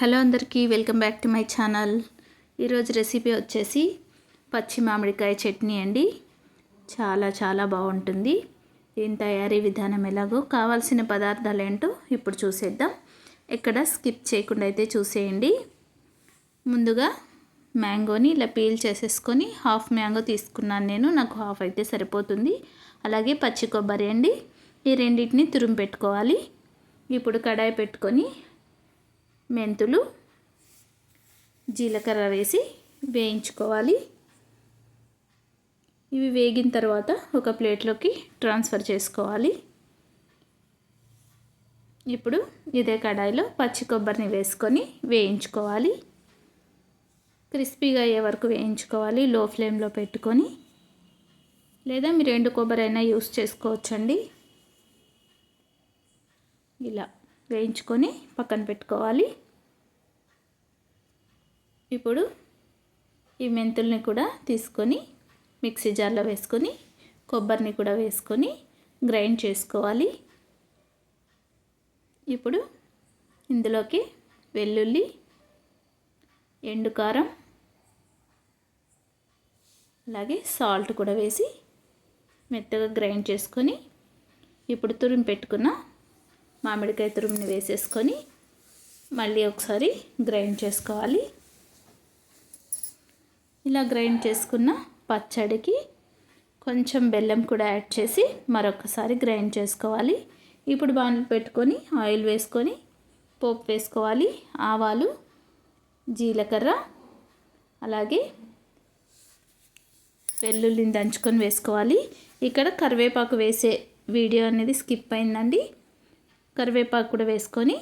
Hello అందరికీ welcome back to my channel. ఈరోజు recipe వచ్చేసి పచ్చి మామిడికాయ చట్నీ అండి. చాలా చాలా బాగుంటుంది. దీని తయారీ విధానం ఎలాగో కావాల్సిన పదార్థాలు ఏంటో ఇప్పుడు చూసేద్దాం. ఎక్కడ స్కిప్ చేయకుండా అయితే చూసేయండి. ముందుగా మ్యాంగోని ఇలా పీల్ చేసేసుకొని హాఫ్ మ్యాంగో తీసుకున్నాను నేను. నాకు హాఫ్ అయితే సరిపోతుంది. అలాగే పచ్చి కొబ్బరి అండి. ఈ రెండింటిని తురుము పెట్టుకోవాలి. ఇప్పుడు కడాయి పెట్టుకొని మెంతులు జీలకర్ర వేసి వేయించుకోవాలి. ఇవి వేగిన తర్వాత ఒక ప్లేట్లోకి ట్రాన్స్ఫర్ చేసుకోవాలి. ఇప్పుడు ఇదే కడాయిలో పచ్చి కొబ్బరిని వేసుకొని వేయించుకోవాలి. క్రిస్పీగా అయ్యే వరకు వేయించుకోవాలి లో ఫ్లేమ్లో పెట్టుకొని. లేదా మీరు ఎండు కొబ్బరి అయినా యూస్ చేసుకోవచ్చండి. ఇలా. వేయించుకొని పక్కన పెట్టుకోవాలి. ఇప్పుడు ఈ మెంతుల్ని కూడా తీసుకొని మిక్సీ జార్లో వేసుకొని కొబ్బరిని కూడా వేసుకొని గ్రైండ్ చేసుకోవాలి. ఇప్పుడు ఇందులోకి వెల్లుల్లి ఎండుకారం అలాగే సాల్ట్ కూడా వేసి మెత్తగా గ్రైండ్ చేసుకొని ఇప్పుడు తురిమి పెట్టుకున్న మామిడికాయ తురుముని వేసేసుకొని మళ్ళీ ఒకసారి గ్రైండ్ చేసుకోవాలి. ఇలా గ్రైండ్ చేసుకున్న పచ్చడికి కొంచెం బెల్లం కూడా యాడ్ చేసి మరొకసారి గ్రైండ్ చేసుకోవాలి. ఇప్పుడు బాణలు పెట్టుకొని ఆయిల్ వేసుకొని పోపు వేసుకోవాలి. ఆవాలు జీలకర్ర అలాగే వెల్లుల్లిని దంచుకొని వేసుకోవాలి. ఇక్కడ కరివేపాకు వేసే వీడియో అనేది స్కిప్ అయిందండి. కరివేపాకు కూడా వేసుకొని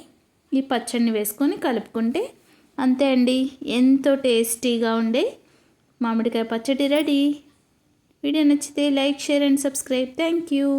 ఈ పచ్చడిని వేసుకొని కలుపుకుంటే అంతే అండి. ఎంతో టేస్టీగా ఉండే మామిడికాయ పచ్చడి రెడీ. వీడియో నచ్చితే like share and subscribe. Thank you.